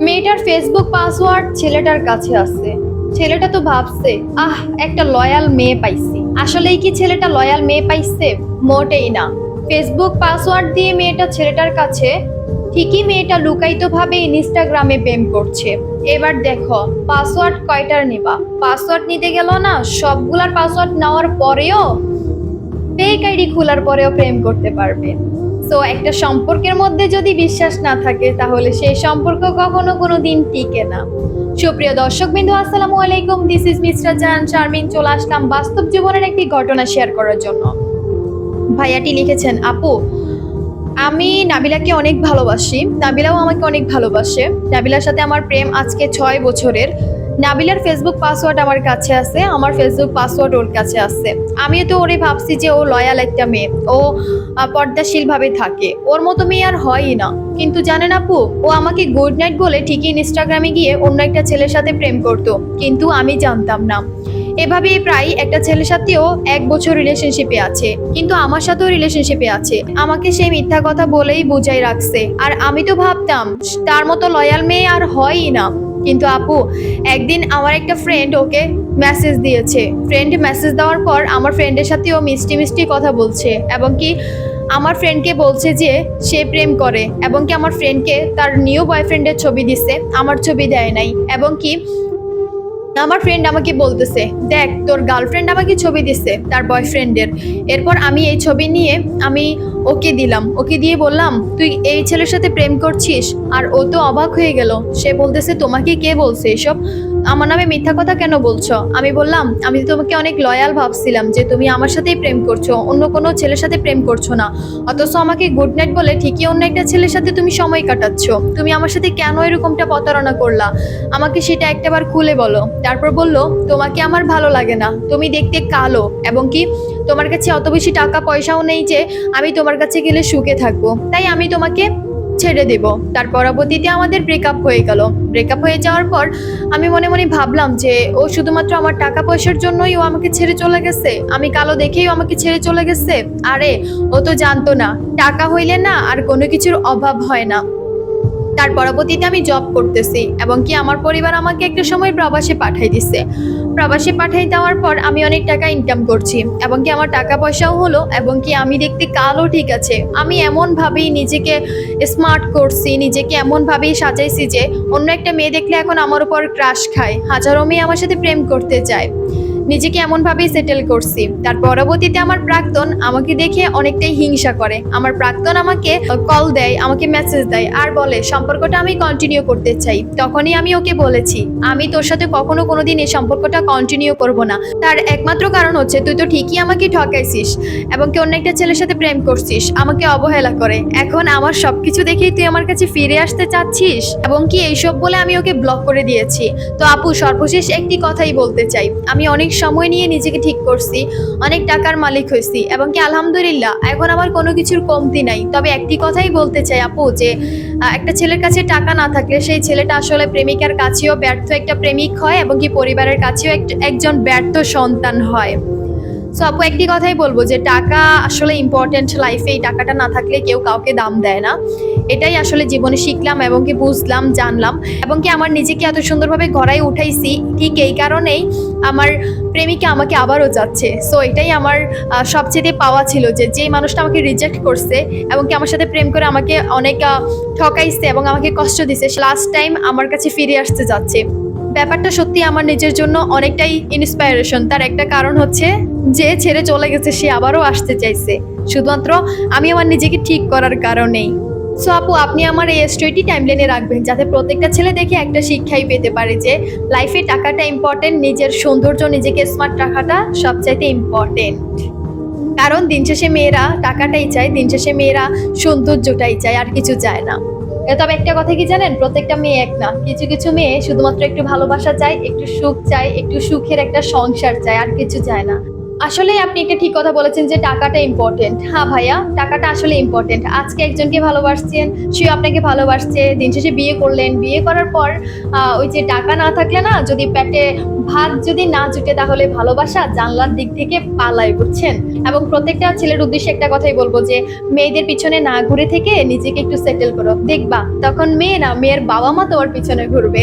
মেয়েটার Facebook password ছেলেটার কাছে আছে। ছেলেটা তো ভাবছে, আহ, একটা লয়াল মেয়ে পাইছি। আসলেই কি ছেলেটা লয়াল মেয়ে পাইছে? মোটেই না। ফেসবুক পাসওয়ার্ড দিয়ে মেয়েটা ছেলেটার কাছে ঠিকই মেয়েটা লুকায়িত ভাবে ইনস্টাগ্রামে প্রেম করছে। এবার দেখো পাসওয়ার্ড কয়টার নিবা? পাসওয়ার্ড নিতে গেল না, সবগুলার পাসওয়ার্ড নেওয়ার পরেও ফেক আইডি খোলার পরেও প্রেম করতে পারবে। সো একটা সম্পর্কের মধ্যে যদি বিশ্বাস না থাকে, তাহলে সেই সম্পর্ক কখনো কোনো দিন টিকে না। সুপ্রিয় দর্শক বিন্দু আসসালামু আলাইকুম। দিস ইজ মিস্টার জান শারমিন চলে আসলাম বাস্তব জীবনের একটি ঘটনা শেয়ার করার জন্য। ভাইয়াটি লিখেছেন, আপু, আমি নাবিলাকে অনেক ভালোবাসি। নাবিলাও আমাকে অনেক ভালোবাসে। নাবিলার সাথে আমার প্রেম আজকে ছয় বছরের। নাবিলার ফেসবুক পাসওয়ার্ড আমার কাছে আছে, আমার ফেসবুক পাসওয়ার্ড ওর কাছে আছে। আমিও তো ওরে ভাবছি যে ও লয়াল একটা মেয়ে, ও পর্দাশীলভাবে থাকে। ওর মতো মেয়ে আর হয়ই না। কিন্তু জানেন আপু, ও আমাকে গুড নাইট বলে ঠিকই ইনস্টাগ্রামে গিয়ে অন্য একটা ছেলের সাথে প্রেম করতো, কিন্তু আমি জানতাম না। এভাবে প্রায় একটা ছেলের সাথেও এক বছর রিলেশনশিপে আছে, কিন্তু আমার সাথেও রিলেশনশিপে আছে। আমাকে সেই মিথ্যা কথা বলেই বুঝাই রাখছে। আর আমি তো ভাবতাম, তার মতো লয়াল মেয়ে আর হয়ই না। কিন্তু আপু, একদিন আমার একটা ফ্রেন্ড ওকে মেসেজ দিয়েছে। ফ্রেন্ড মেসেজ দেওয়ার পর আমার ফ্রেন্ডের সাথে ও মিষ্টি মিষ্টি কথা বলছে এবং কি আমার ফ্রেন্ডকে বলছে যে সে প্রেম করে এবং কি আমার ফ্রেন্ডকে তার নিউ বয়ফ্রেন্ডের ছবি দিছে, আমার ছবি দেয় নাই এবং কি আমার ফ্রেন্ড আমাকে বলতেছে, দেখ, তোর গার্লফ্রেন্ড আমাকে ছবি দিছে, তার বয়ফ্রেন্ডের এরপর আমি এই ছবি নিয়ে আমি ওকে দিলাম। ওকে দিয়ে বললাম, তুই এই ছেলের সাথে প্রেম করছিস? আর ও তো অবাক হয়ে গেল। সে বলতেছে, তোমাকে কে বলছে এসব? আমার নামে মিথ্যা কথা কেন বলছো? আমি বললাম, আমি তোমাকে অনেক লয়াল ভাবছিলাম যে তুমি আমার সাথেই প্রেম করছ, অন্য কোনো ছেলের সাথে প্রেম করছ না। অথচ আমাকে গুড নাইট বলে ঠিকই অন্য একটা ছেলের সাথে তুমি সময় কাটাচ্ছ। তুমি আমার সাথে কেন এরকমটা প্রতারণা করলা? আমাকে সেটা একটাবার খুলে বলো। তারপর বলল, তোমাকে আমার ভালো লাগে না। তুমি দেখতে কালো এবং কি তোমার কাছে অত বেশি টাকা পয়সাও নেই যে আমি তোমার কাছে গেলে সুখে থাকব। তাই আমি তোমাকে ছেড়ে দেব। তার পরবর্তীতে আমাদের ব্রেকআপ হয়ে গেল। ব্রেকআপ হয়ে যাওয়ার পর আমি মনে মনে ভাবলাম যে, ও শুধুমাত্র আমার টাকা পয়সার জন্যই ও আমাকে ছেড়ে চলে গেছে? আমি কালো দেখেই ও আমাকে ছেড়ে চলে গেছে? আরে, ও তো জানতো না। টাকা হইলে না আর কোনো কিছুর অভাব হয় না। তার পরবর্তীতে আমি জব করতেছি এবং কি আমার পরিবার আমাকে একটা সময় প্রবাসে পাঠাই দিছে। প্রবাসে পাঠাই দেওয়ার পর আমি অনেক টাকা ইনকাম করছি এবং কি আমার টাকা পয়সাও হলো এবং কি আমি দেখতে কালও ঠিক আছে। আমি এমন ভাবেই নিজেকে স্মার্ট করছি, নিজেকে এমন ভাবেই সাজাইছি যে অন্য একটা মেয়ে দেখলে এখন আমার উপর ক্রাশ খায়। হাজারো মেয়ে আমার সাথে প্রেম করতে চায়। নিজেকে এমনভাবেই সেটেল করছি। তার পরবর্তীতে আমার প্রাক্তন আমাকে দেখে অনেকটাই হিংসা করে। আমার প্রাক্তন আমাকে কল দেয়, আমাকে মেসেজ দেয়, আর বলে, সম্পর্কটা আমি কন্টিনিউ করতে চাই। তখনই আমি ওকে বলেছি, আমি তোর সাথে কখনো কোনোদিন এই সম্পর্কটা কন্টিনিউ করব না। তার একমাত্র কারণ হচ্ছে, তুই তো ঠিকই আমাকে ঠকাইছিস এবং কি অন্য একটা ছেলের সাথে প্রেম করছিস, আমাকে অবহেলা করে। এখন আমার সবকিছু দেখেই তুই আমার কাছে ফিরে আসতে চাচ্ছিস এবং কি এইসব বলে আমি ওকে ব্লক করে দিয়েছি? তো আপু, সর্বশেষ একটি কথাই বলতে চাই। আমি অনেক সময় নিয়ে নিজেকে ঠিক করছি, অনেক টাকার মালিক হয়েছি এবং কি আলহামদুলিল্লাহ, এখন আমার কোনো কিছুর কমতি নাই। তবে একটি কথাই বলতে চাই আপু যে একটা ছেলের কাছে টাকা না থাকলে সেই ছেলেটা আসলে প্রেমিকার কাছেও ব্যর্থ একটা প্রেমিক হয় এবং কি পরিবারের কাছেও এক- একজন ব্যর্থ সন্তান হয়। সো আপু, একটি কথাই বলব যে টাকা আসলে ইম্পর্টেন্ট লাইফে এই টাকাটা না থাকলে কেউ কাউকে দাম দেয় না। এটাই আসলে জীবনে শিখলাম এবং কি বুঝলাম, জানলাম এবং কি আমার নিজেকে এত সুন্দরভাবে গড়াই উঠাইছি, ঠিক এই কারণেই আমার প্রেমিকা আমাকে আবারও যাচ্ছে। সো এটাই আমার সবচেয়ে পাওয়া ছিল যে যে মানুষটা আমাকে রিজেক্ট করছে এবং কি আমার সাথে প্রেম করে আমাকে অনেক ঠকাইছে এবং আমাকে কষ্ট দিছে লাস্ট টাইম আমার কাছে ফিরে আসতে যাচ্ছে। ব্যাপারটা সত্যি আমার নিজের জন্য অনেকটাই ইন্সপায়ারেশন তার একটা কারণ হচ্ছে যে ছেড়ে চলে গেছে, সে আবারও আসতে চাইছে। শুধুমাত্র আমি আমার নিজেকে ঠিক করার কারণেই। সো আপু, আপনি আমার এই স্টোরিটি টাইমলাইনে রাখবেন, যাতে প্রত্যেকটা ছেলে দেখে একটা শিক্ষাই পেতে পারে যে লাইফে টাকাটা ইম্পর্টেন্ট নিজের সৌন্দর্য, নিজেকে স্মার্ট রাখাটা সবচাইতে ইম্পর্টেন্ট কারণ দিন শেষে মেয়েরা টাকাটাই চায়, দিন শেষে মেয়েরা সৌন্দর্যটাই চায়, আর কিছু চায় না। তবে একটা কথা কি জানেন? প্রত্যেকটা মেয়ে এক না। কিছু কিছু মেয়ে শুধুমাত্র একটু ভালোবাসা চায়, একটু সুখ চায়, একটু সুখের একটা সংসার চায়, আর কিছু চায় না। আসলে আপনি একটা ঠিক কথা বলেছেন যে টাকাটা ইম্পর্টেন্ট হ্যাঁ ভাইয়া, টাকাটা আসলে ইম্পর্টেন্ট আজকে একজনকে ভালোবাসছেন সে আপনাকে ভালোবাসছে, দিন শেষে বিয়ে করলেন। বিয়ে করার পর ওই যে টাকা না থাকলে না, যদি পেটে ভাত যদি না জুটে, তাহলে ভালোবাসা জানলার দিক থেকে পালায়, বুঝছেন? এবং প্রত্যেকটা ছেলের উদ্দেশ্যে একটা কথাই বলব যে, মেয়েদের পিছনে না ঘুরে থেকে নিজেকে একটু সেটেল করো। দেখবা, তখন মেয়ে না মেয়ের বাবা মা তোমার পিছনে ঘুরবে।